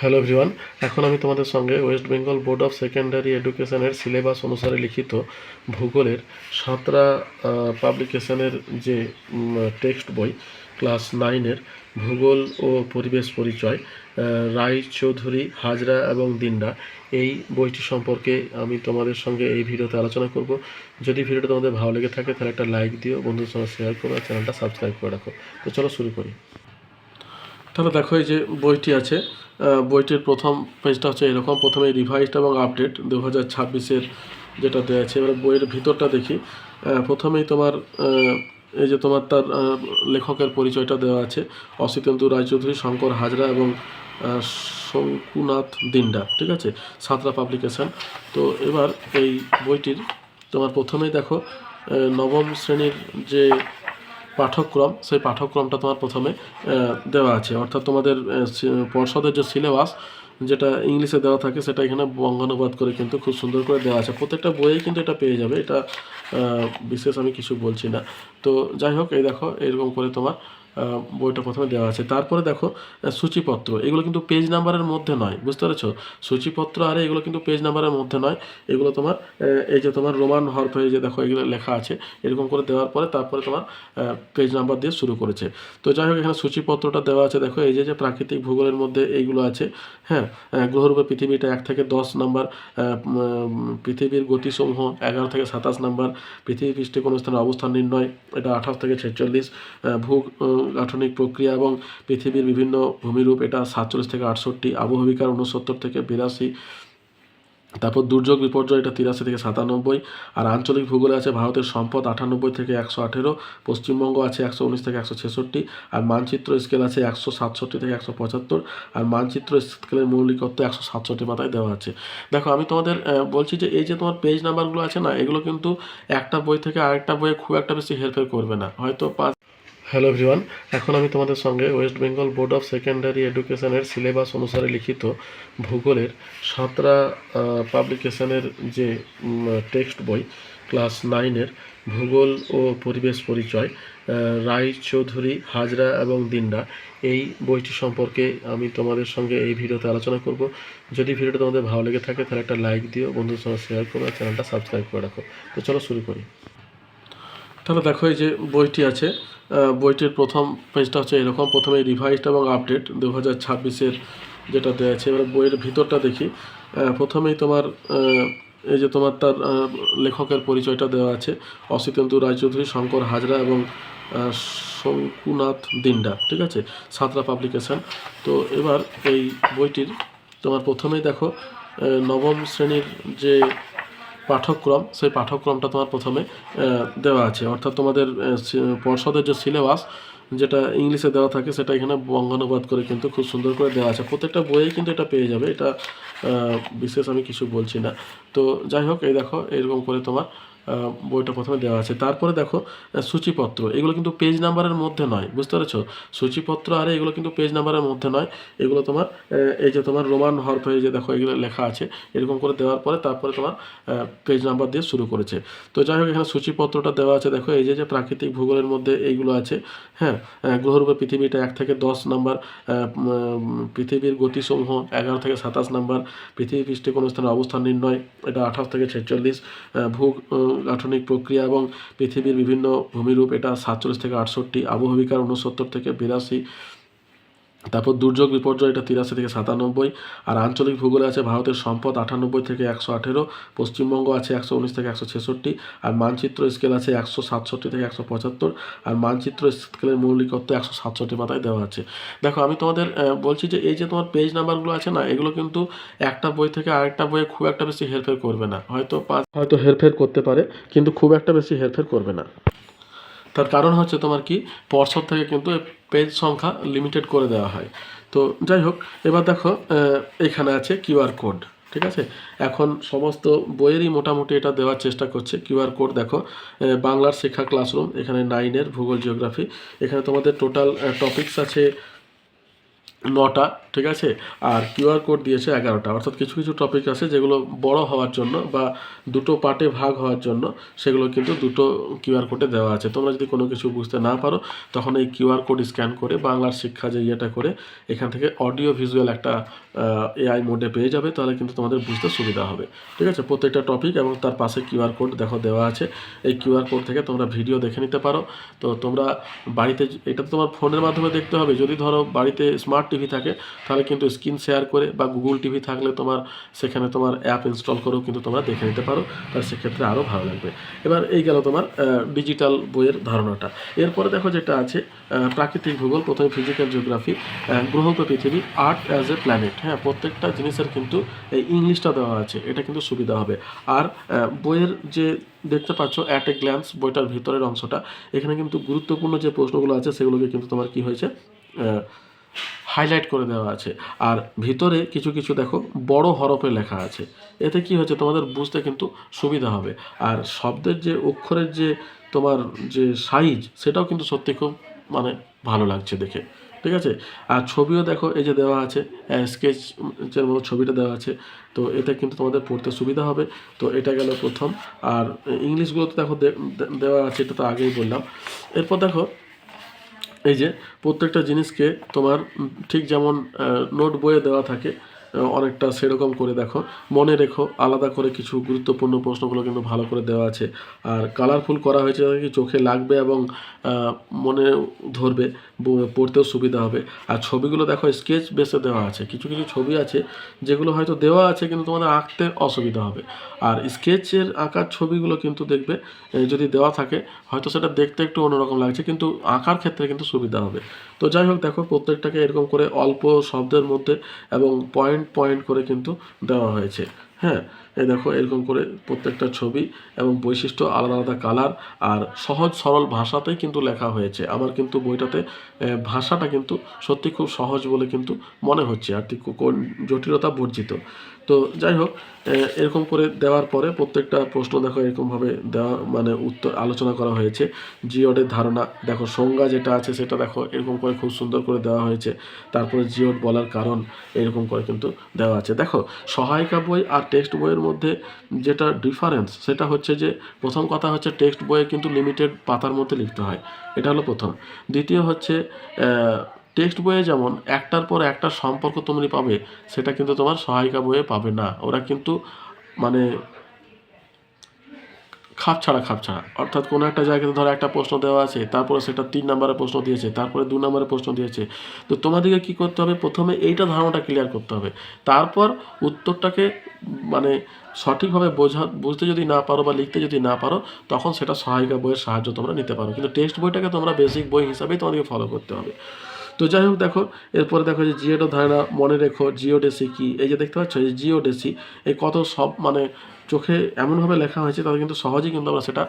Hello everyone এখন আমি তোমাদের সঙ্গে West Bengal board of secondary এডুকেশনের সিলেবাস অনুসারে লিখিত ভূগোলের সাঁতরা পাবলিকেশনের যে টেক্সট বই ক্লাস নাইনের ভূগোল ও পরিবেশ পরিচয় আহ, রায় চৌধুরী হাজরা এবং দিন্ডা এই বইটি সম্পর্কে আমি তোমাদের সঙ্গে এই ভিডিওতে আলোচনা করব। যদি ভিডিওটা তোমাদের ভালো লেগে থাকে তাহলে একটা লাইক দিও বন্ধুদের সঙ্গে শেয়ার করো আর চ্যানেলটা সাবস্ক্রাইব করে রাখো। তো চলো শুরু করি। তাহলে দেখো এই যে বইটি আছে বইটির প্রথম পেজটা হচ্ছে এরকম। প্রথমে রিভাইজড এবং আপডেট দু হাজার ছাব্বিশের যেটা দেওয়া আছে। এবার বইয়ের ভিতরটা দেখি। প্রথমেই তোমার এই যে তোমার তার লেখকের পরিচয়টা দেওয়া আছে। অসিতেন্দু রায়চৌধুরী, শঙ্কর হাজরা এবং শঙ্কুনাথ দিন্ডা, ঠিক আছে? সাঁতরা পাবলিকেশন তো এবার এই বইটির তোমার প্রথমেই দেখো নবম শ্রেণির যে পাঠ্যক্রম, সেই পাঠ্যক্রমটা তোমার প্রথমে দেওয়া আছে। অর্থাৎ তোমাদের পর্ষদের যে সিলেবাস, যেটা ইংলিশে দেওয়া থাকে, সেটা এখানে বঙ্গানুবাদ করে কিন্তু খুব সুন্দর করে দেওয়া আছে। প্রত্যেকটা বইয়ে কিন্তু এটা পেয়ে যাবে। এটা বিশেষ আমি কিছু বলছি না। তো যাই হোক, এই দেখো, এরকম করে তোমার বইটা প্রথমে দেওয়া আছে। তারপরে দেখো সূচিপত্র। এগুলো কিন্তু পেজ নাম্বারের মধ্যে নয়, বুঝতে পেরেছ? সূচিপত্র আর এগুলো কিন্তু পেজ নাম্বারের মধ্যে নয়। এগুলো তোমার এই যে তোমার রোমান হরফে যে দেখো, এগুলো লেখা আছে, এরকম করে দেওয়ার পরে তারপরে তোমার পেজ নাম্বার দিয়ে শুরু করেছে। তো যাই হোক, এখানে সূচিপত্রটা দেওয়া আছে। দেখো, এই যে যে প্রাকৃতিক ভূগোলের মধ্যে এইগুলো আছে হ্যাঁ গ্রহরূপে পৃথিবীটা এক থেকে দশ নাম্বার পৃথিবীর গতিসমূহ এগারো থেকে সাতাশ নাম্বার, পৃথিবী পৃষ্ঠে কোনো স্থানের অবস্থান নির্ণয়, এটা আঠাশ থেকে ছেচল্লিশ ভূ গাঠনিক প্রক্রিয়া এবং পৃথিবীর বিভিন্ন ভূমিরূপ, এটা সাতচল্লিশ থেকে আটষট্টি আবহবিকার উনসত্তর থেকে বিরাশি, তারপর দুর্যোগ বিপর্যয়, এটা তিরাশি থেকে সাতানব্বই, আর আঞ্চলিক ভূগোলে আছে ভারতের সম্পদ আটানব্বই থেকে একশো আঠেরো, পশ্চিমবঙ্গ আছে একশো উনিশ থেকে একশো ছেষট্টি, আর মানচিত্র স্কেল আছে একশো সাতষট্টি থেকে একশো পঁচাত্তর, আর মানচিত্র স্কেলের মৌলিকত্ব একশো সাতষট্টি পাতায় দেওয়া আছে। দেখো, আমি তোমাদের বলছি যে এই যে তোমার পেজ নাম্বারগুলো আছে না, এগুলো কিন্তু একটা বই থেকে আরেকটা বইয়ে খুব একটা বেশি হেরফের করবে না। হয়তো পাঁচ হ্যালো এভরিওয়ান এখন আমি তোমাদের সঙ্গে West Bengal board of secondary এডুকেশনের সিলেবাস অনুসারে লিখিত ভূগোলের সাঁতরা পাবলিকেশনের যে টেক্সট বই ক্লাস নাইনের ভূগোল ও পরিবেশ পরিচয় রায় চৌধুরী, হাজরা এবং দিন্ডা, এই বইটি সম্পর্কে আমি তোমাদের সঙ্গে এই ভিডিওতে আলোচনা করব। যদি ভিডিওটা তোমাদের ভালো লেগে থাকে, তাহলে একটা লাইক দিও, বন্ধুদের সঙ্গে শেয়ার করো আর চ্যানেলটা সাবস্ক্রাইব করে রাখো। তো চলো শুরু করি। তাহলে দেখো, এই যে বইটি আছে বইটির প্রথম পেজটা হচ্ছে এরকম। প্রথমে রিভাইজড এবং আপডেট দু হাজার ছাব্বিশের যেটা দেওয়া আছে। এবার বইয়ের ভিতরটা দেখি। প্রথমেই তোমার এই যে তোমার তার লেখকের পরিচয়টা দেওয়া আছে। অসিতেন্দু রায়চৌধুরী, শঙ্কর হাজরা এবং শঙ্কুনাথ দিন্ডা, ঠিক আছে? সাঁতরা পাবলিকেশন তো এবার এই বইটির, তোমার প্রথমেই দেখো নবম শ্রেণির যে পাঠ্যক্রম, সেই পাঠ্যক্রমটা তোমার প্রথমে দেওয়া আছে। অর্থাৎ তোমাদের পর্ষদের যে সিলেবাস, যেটা ইংলিশে দেওয়া থাকে, সেটা এখানে বঙ্গানুবাদ করে কিন্তু খুব সুন্দর করে দেওয়া আছে। প্রত্যেকটা বইয়ে কিন্তু এটা পেয়ে যাবে। এটা বিশেষ আমি কিছু বলছি না। তো যাই হোক, এই দেখো, এরকম করে তোমার বইটা প্রথমে দেওয়া আছে। তারপরে দেখো সূচিপত্র। এগুলো কিন্তু পেজ নাম্বারের মধ্যে নয়, বুঝতে পেরেছ? সূচিপত্র আরে এগুলো কিন্তু পেজ নাম্বারের মধ্যে নয়। এগুলো তোমার এই যে তোমার রোমান হরফে যে দেখো, এগুলো লেখা আছে। এরকম করে দেওয়ার পরে তারপরে তোমার পেজ নাম্বার দিয়ে শুরু করেছে। তো যাই হোক, এখানে সূচিপত্রটা দেওয়া আছে। দেখো, এই যে যে প্রাকৃতিক ভূগোলের মধ্যে এইগুলো আছে হ্যাঁ? গ্রহরূপে পৃথিবীটা এক থেকে দশ নাম্বার পৃথিবীর গতিসমূহ এগারো থেকে সাতাশ নাম্বার, পৃথিবী পৃষ্ঠে কোনো স্থানের অবস্থান নির্ণয়, এটা আঠাশ থেকে ছেচল্লিশ ভূ গাঠনিক প্রক্রিয়া এবং পৃথিবীর বিভিন্ন ভূমিরূপ এটা সাতচল্লিশ থেকে আটষট্টি আবহবিকার উনসত্তর থেকে বিরাশি তারপর দুর্যোগ বিপর্যয় এটা তিরাশি থেকে সাতানব্বই, আর আঞ্চলিক ভূগোলে আছে ভারতের সম্পদ আটানব্বই থেকে একশো আঠেরো, পশ্চিমবঙ্গ আছে একশো উনিশ থেকে একশো ছেষট্টি, আর মানচিত্র স্কেল আছে একশো সাতষট্টি থেকে একশো পঁচাত্তর, আর মানচিত্র স্কেলের মৌলিকত্ব একশো সাতষট্টি পাতায় দেওয়া আছে। দেখো, আমি তোমাদের বলছি যে এই যে তোমার পেজ নাম্বারগুলো আছে না, এগুলো কিন্তু একটা বই থেকে আরেকটা বইয়ে খুব একটা বেশি হেরফের করবে না। হয়তো পাঁচ হয়তো হেরফের করতে পারে, কিন্তু খুব একটা বেশি হেরফের করবে না। তার কারণ হচ্ছে তোমার কি? পর্ষদ থেকে কিন্তু পেজ সংখ্যা লিমিটেড করে দেওয়া হয়। তো যাই হোক, এবার দেখো এখানে আছে কিউআর কোড ঠিক আছে? এখন সমস্ত বইয়েরই মোটামুটি এটা দেওয়ার চেষ্টা করছে। কিউআর কোড দেখো বাংলার শিক্ষা ক্লাসরুম এখানে নাইনের ভূগোল জিওগ্রাফি এখানে তোমাদের টোটাল টপিকস আছে নটা, ঠিক আছে? আর কিউআর কোড দিয়েছে এগারোটা। অর্থাৎ কিছু কিছু টপিক আছে যেগুলো বড় হওয়ার জন্য বা দুটো পার্টে ভাগ হওয়ার জন্য সেগুলো কিন্তু দুটো কিউআর কোডে দেওয়া আছে। তোমরা যদি কোনো কিছু বুঝতে না পারো, তখন এই কিউআর কোড স্ক্যান করে বাংলার শিক্ষা যে ইয়েটা করে, এখান থেকে অডিও ভিজুয়াল একটা এআই মোডে পেয়ে যাবে, তাহলে কিন্তু তোমাদের বুঝতে সুবিধা হবে। ঠিক আছে? প্রত্যেকটা টপিক এবং তার পাশে কিউআর কোড দেখো দেওয়া আছে। এই কিউআর কোড থেকে তোমরা ভিডিও দেখে নিতে পারো। তো তোমরা বাড়িতে, এটা তোমার ফোনের মাধ্যমে দেখতে হবে। যদি ধরো বাড়িতে স্মার্ট টিভি থাকে, তাহলে কিন্তু স্ক্রিন শেয়ার করে বা গুগল টিভি থাকলে তোমার সেখানে তোমার অ্যাপ ইনস্টল করেও কিন্তু তোমরা দেখে নিতে পারো তাহলে সেক্ষেত্রে আরও ভালো লাগবে। এবার এই গেল তোমার ডিজিটাল বইয়ের ধারণাটা। এরপরে দেখো যেটা আছে প্রাকৃতিক ভূগোল, প্রথমে ফিজিক্যাল জিওগ্রাফি গ্রহকে পৃথিবী আর্ট অ্যাজ এ প্ল্যানেট হ্যাঁ প্রত্যেকটা জিনিসের কিন্তু এই ইংলিশটা দেওয়া আছে, এটা কিন্তু সুবিধা হবে। আর বইয়ের যে দেখতে পাচ্ছ অ্যাট এ গ্ল্যান্স বইটার ভিতরের অংশটা, এখানে কিন্তু গুরুত্বপূর্ণ যে প্রশ্নগুলো আছে সেগুলোকে কিন্তু তোমার কি হয়েছে হাইলাইট করে দেওয়া আছে। আর ভিতরে কিছু কিছু দেখো, বড় হরফে লেখা আছে। এতে কি হচ্ছে তোমাদের বুঝতে কিন্তু সুবিধা হবে। আর শব্দের যে অক্ষরের যে তোমার যে সাইজ, সেটাও কিন্তু সত্যি খুব মানে ভালো লাগছে দেখে। ঠিক আছে? আর ছবিও দেখো, এই যে দেওয়া আছে স্কেচের মতো ছবিটা দেওয়া আছে, তো এতে কিন্তু তোমাদের পড়তে সুবিধা হবে। তো এটা গেল প্রথম। আর ইংলিশগুলো তো দেখো দেওয়া আছে, এটা তো আগেই বললাম। এরপর দেখো এই যে প্রত্যেকটা জিনিসকে তোমার ঠিক যেমন নোট বইয়ে দেওয়া থাকে অনেকটা সেরকম করে দেখো। মনে রেখো, আলাদা করে কিছু গুরুত্বপূর্ণ প্রশ্নগুলো কিন্তু ভালো করে দেওয়া আছে। আর কালারফুল করা হয়েছে কি চোখে লাগবে এবং মনে ধরবে। পড়তেও সুবিধা হবে। আর ছবিগুলো দেখো স্কেচ বেসে দেওয়া আছে। কিছু কিছু ছবি আছে, যেগুলো হয়তো দেওয়া আছে, কিন্তু তোমাদের আঁকতে অসুবিধা হবে। আর স্কেচের আঁকার ছবিগুলো কিন্তু দেখবে যদি দেওয়া থাকে, হয়তো সেটা দেখতে একটু অন্যরকম লাগছে, কিন্তু আঁকার ক্ষেত্রে কিন্তু সুবিধা হবে। তো যাই হোক, দেখো, প্রত্যেকটাকে এরকম করে অল্প শব্দের মধ্যে এবং পয়েন্ট পয়েন্ট করে কিন্তু দেওয়া হয়েছে। হ্যাঁ এই দেখো, এরকম করে প্রত্যেকটা ছবি এবং বৈশিষ্ট্য আলাদা আলাদা কালার আর সহজ সরল ভাষাতেই কিন্তু লেখা হয়েছে। আমার কিন্তু বইটাতে ভাষাটা কিন্তু সত্যি খুব সহজ বলে কিন্তু মনে হচ্ছে আর কোন জটিলতা বর্জিত। তো যাই হোক এরকম করে দেওয়ার পরে প্রত্যেকটা প্রশ্ন দেখো এরকমভাবে দেওয়া মানে উত্তর, আলোচনা করা হয়েছে। জিওডের ধারণা, দেখো সংজ্ঞা যেটা আছে সেটা দেখো এরকম করে খুব সুন্দর করে দেওয়া হয়েছে। তারপরে জিওড বলার কারণ এরকম করে কিন্তু দেওয়া আছে। দেখো, সহায়িকা বই আর টেক্সট বইয়ের মধ্যে যেটা ডিফারেন্স সেটা হচ্ছে যে প্রথম কথা হচ্ছে টেক্সট বইয়ে কিন্তু লিমিটেড পাতার মধ্যে লিখতে হয়। এটা হলো প্রথম। দ্বিতীয় হচ্ছে টেক্সট বইয়ে যেমন একটার পর একটা সম্পর্ক তুমি পাবে, সেটা কিন্তু তোমার সহায়িকা বইয়ে পাবে না। ওরা কিন্তু মানে খাপ ছাড়া খাপ ছাড়া। অর্থাৎ কোনো একটা জায়গাতে ধরো একটা প্রশ্ন দেওয়া আছে, তারপরে সেটা তিন নম্বরের প্রশ্ন দিয়েছে, তারপরে দু নম্বরের প্রশ্ন দিয়েছে। তো তোমাদেরকে কী করতে হবে? প্রথমে এইটা ধারণাটা ক্লিয়ার করতে হবে। তারপর উত্তরটাকে মানে সঠিকভাবে বোঝা, বুঝতে যদি না পারো বা লিখতে যদি না পারো, তখন সেটা সহায়িকা বইয়ের সাহায্য তোমরা নিতে পারো। কিন্তু টেক্সট বইটাকে তোমরা বেসিক বই হিসাবেই তোমাদেরকে ফলো করতে হবে। তো যাই হোক দেখো, এরপরে দেখো যে জিওডো ধারণা মনে রেখো, জিওডেসি কি? এই যে দেখতে পাচ্ছ, এই জিওডেসি, এই কত সব মানে চোখে এমনভাবে লেখা হয়েছে তাহলে কিন্তু সহজেই কিন্তু আমরা সেটা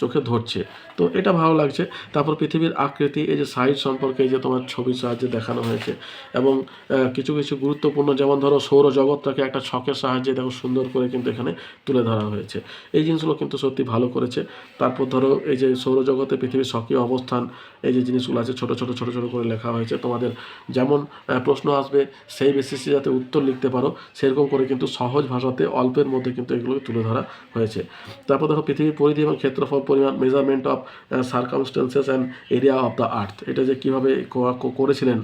চোখে ধরছে। তো এটা ভালো লাগছে। তারপর পৃথিবীর আকৃতি, এই যে সাইজ সম্পর্কে এই যে তোমার ছবির সাহায্যে দেখানো হয়েছে এবং কিছু কিছু গুরুত্বপূর্ণ যেমন ধরো সৌরজগৎটাকে একটা ছকের সাহায্যে দেখো সুন্দর করে কিন্তু এখানে তুলে ধরা হয়েছে। এই জিনিসগুলো কিন্তু সত্যি ভালো করেছে। তারপর ধরো এই যে সৌরজগতে পৃথিবীর সক্রিয় অবস্থান, এই যে জিনিসগুলো আছে ছোট ছোট ছোট ছোট করে লেখা হয়েছে। তোমাদের যেমন প্রশ্ন আসবে, সেই বেসিসে যাতে উত্তর লিখতে পারো, সেরকম করে কিন্তু সহজ ভাষাতে অল্পের মধ্যে কিন্তু এগুলোকে তুলে ধরা হয়েছে। তারপর দেখো, পৃথিবীর পরিধি এবং ক্ষেত্রফল, পরিমাণ measurement of circumstances and area of the earth এটা যে কীভাবে করেছিলেন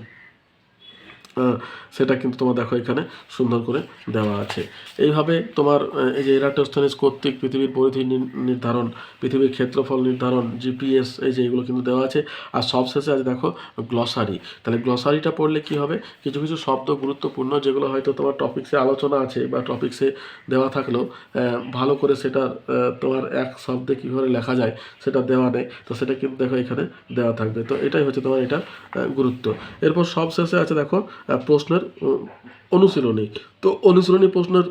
সেটা কিন্তু তোমার দেখো এখানে সুন্দর করে দেওয়া আছে। এইভাবে তোমার এই যে এরাটোস্থনিস কর্তৃক পৃথিবীর পরিধি নির্ধারণ, পৃথিবীর ক্ষেত্রফল নির্ধারণ, জিপিএস, এই যে এগুলো কিন্তু দেওয়া আছে। আর সবশেষে আছে দেখো গ্লসারি। তাহলে গ্লসারিটা পড়লে কি হবে? কিছু কিছু শব্দ গুরুত্বপূর্ণ যেগুলো হয়তো তোমার টপিক্সে আলোচনা আছে বা টপিক্সে দেওয়া থাকলেও ভালো করে সেটা তোমার এক শব্দে কী করে লেখা যায় সেটা দেওয়া নেই। তো সেটা কিন্তু দেখো এখানে দেওয়া থাকবে। তো এটাই হচ্ছে তোমার এটা গুরুত্ব। এরপর সব শেষে আছে দেখো প্রশ্নের অনুশীলনী। তো অনুশীলনী প্রশ্নের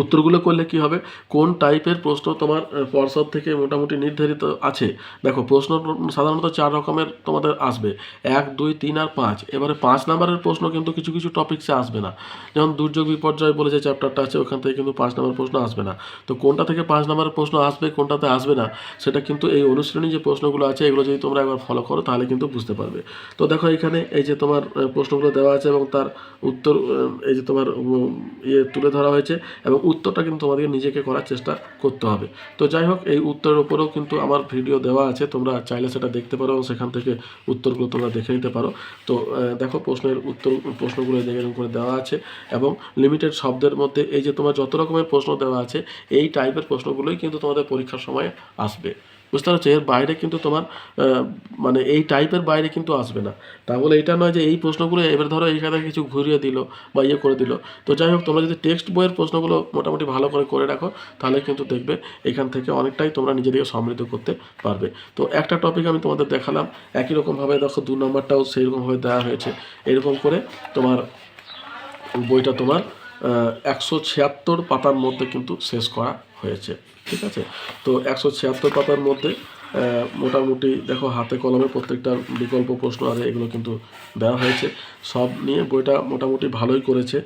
উত্তরগুলো করলে কি হবে? কোন টাইপের প্রশ্ন তোমার পর্ষদ থেকে মোটামুটি নির্ধারিত আছে? দেখো, প্রশ্ন সাধারণত চার রকমের তোমাদের আসবে। এক, দুই, তিন আর পাঁচ। এবারে পাঁচ নাম্বারের প্রশ্ন কিন্তু কিছু কিছু টপিকসে আসবে না। যেমন দুর্যোগ বিপর্যয় বলে যে চ্যাপ্টারটা আছে, ওখান থেকে কিন্তু পাঁচ নাম্বার প্রশ্ন আসবে না। তো কোনটা থেকে পাঁচ নাম্বারের প্রশ্ন আসবে, কোনটাতে আসবে না, সেটা কিন্তু এই অনুশীলনী যে প্রশ্নগুলো আছে, এগুলো যদি তোমরা একবার ফলো করো, তাহলে কিন্তু বুঝতে পারবে। তো দেখো এখানে এই যে তোমার প্রশ্নগুলো দেওয়া আছে এবং তার উত্তর এই যে তোমার ইয়ে তুলে ধরা হয়েছে এবং উত্তরটা কিন্তু তোমাদেরকে নিজেকে করার চেষ্টা করতে হবে। তো যাই হোক, এই উত্তরের উপরেও কিন্তু আমার ভিডিও দেওয়া আছে, তোমরা চাইলে সেটা দেখতে পারো এবং সেখান থেকে উত্তরগুলো তোমরা দেখে নিতে পারো। তো দেখো প্রশ্নের উত্তর, প্রশ্নগুলো এরকম করে দেওয়া আছে এবং লিমিটেড শব্দের মধ্যে এই যে তোমার যত রকমের প্রশ্ন দেওয়া আছে, এই টাইপের প্রশ্নগুলোই কিন্তু তোমাদের পরীক্ষার সময় আসবে। বুঝতে পারছ? এর বাইরে কিন্তু তোমার মানে এই টাইপের বাইরে কিন্তু আসবে না। তা বলে এটা নয় যে এই প্রশ্নগুলো এবার ধরো এইখানে কিছু ঘুরিয়ে দিল বা ইয়ে করে দিল। তো যাই হোক, তোমরা যদি টেক্সট বইয়ের প্রশ্নগুলো মোটামুটি ভালো করে করে রাখো, তাহলে কিন্তু দেখবে এখান থেকে অনেকটাই তোমরা নিজেদেরকে সমৃদ্ধ করতে পারবে। তো একটা টপিক আমি তোমাদের দেখালাম, একই রকমভাবে দেখো দু নম্বরটাও সেই রকমভাবে দেওয়া হয়েছে। এরকম করে তোমার বইটা তোমার একশো ছিয়াত্তর পাতার মধ্যে কিন্তু শেষ করা হয়েছে, ঠিক আছে? তো একশো ছিয়াত্তর পাতার মধ্যে মোটামুটি দেখো হাতে কলমে প্রত্যেকটা বিকল্প প্রশ্ন আছে এগুলো কিন্তু দেওয়া হয়েছে। সব নিয়ে বইটা মোটামুটি ভালোই করেছে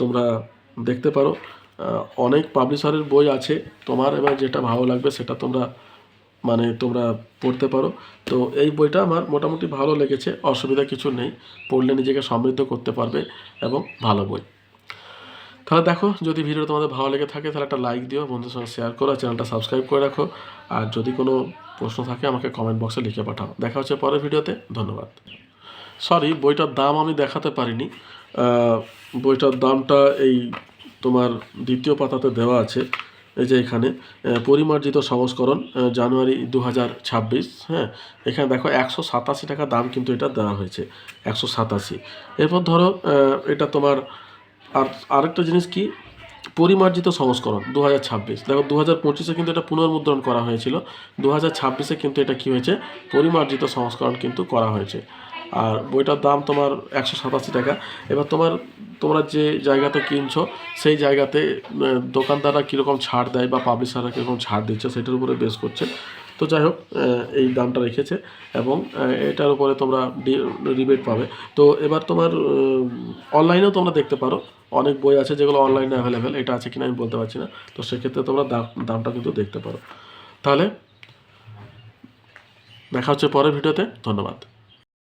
তোমরা দেখতে পারো। অনেক পাবলিশারের বই আছে, তোমার এবার যেটা ভালো লাগবে সেটা তোমরা মানে তোমরা পড়তে পারো। তো এই বইটা আমার মোটামুটি ভালো লেগেছে, অসুবিধা কিছু নেই, পড়লে নিজেকে সমৃদ্ধ করতে পারবে এবং ভালো বই। তাহলে দেখো, যদি ভিডিও তোমাদের ভালো লেগে থাকে, তাহলে একটা লাইক দিও, বন্ধুদের সঙ্গে শেয়ার করো চ্যানেলটা সাবস্ক্রাইব করে রাখো। আর যদি কোনো প্রশ্ন থাকে, আমাকে কমেন্ট বক্সে লিখে পাঠাও। দেখা হচ্ছে পরের ভিডিওতে ধন্যবাদ। সরি বইটার দাম আমি দেখাতে পারিনি। বইটার দামটা এই তোমার দ্বিতীয় পাতাতে দেওয়া আছে। এই যে এখানে পরিমার্জিত সংস্করণ জানুয়ারি দু হাজার ছাব্বিশ হ্যাঁ? এখানে দেখো, একশো সাতাশি টাকা দাম কিন্তু এটা দেওয়া হয়েছে। একশো সাতাশি। এরপর ধরো এটা তোমার আর আরেকটা জিনিস কি? পরিমার্জিত সংস্করণ দু হাজার ছাব্বিশ। দেখো দু হাজার পঁচিশে কিন্তু এটা পুনর্মুদ্রণ করা হয়েছিল। দু হাজার ছাব্বিশে কিন্তু এটা কী হয়েছে? পরিমার্জিত সংস্করণ কিন্তু করা হয়েছে। আর বইটার দাম তোমার একশো সাতাশি টাকা। এবার তোমার, তোমরা যে জায়গাতে কিনছো, সেই জায়গাতে দোকানদাররা কীরকম ছাড় দেয় বা পাবলিশাররা কীরকম ছাড় দিচ্ছে, সেটার উপরে বেস করছে। তো যাই হোক এই দামটা রেখেছে এবং এটার উপরে তোমরা রিবেট পাবে। তো এবার তোমার অনলাইনেও তোমরা দেখতে পারো। অনেক বই আছে যেগুলো অনলাইনে অ্যাভেলেবেল এটা আছে কিনা আমি বলতে পারছি না। তো সেক্ষেত্রে তোমরা দাম, দামটা কিন্তু দেখতে পারো। তাহলে দেখা হচ্ছে পরের ভিডিওতে, ধন্যবাদ।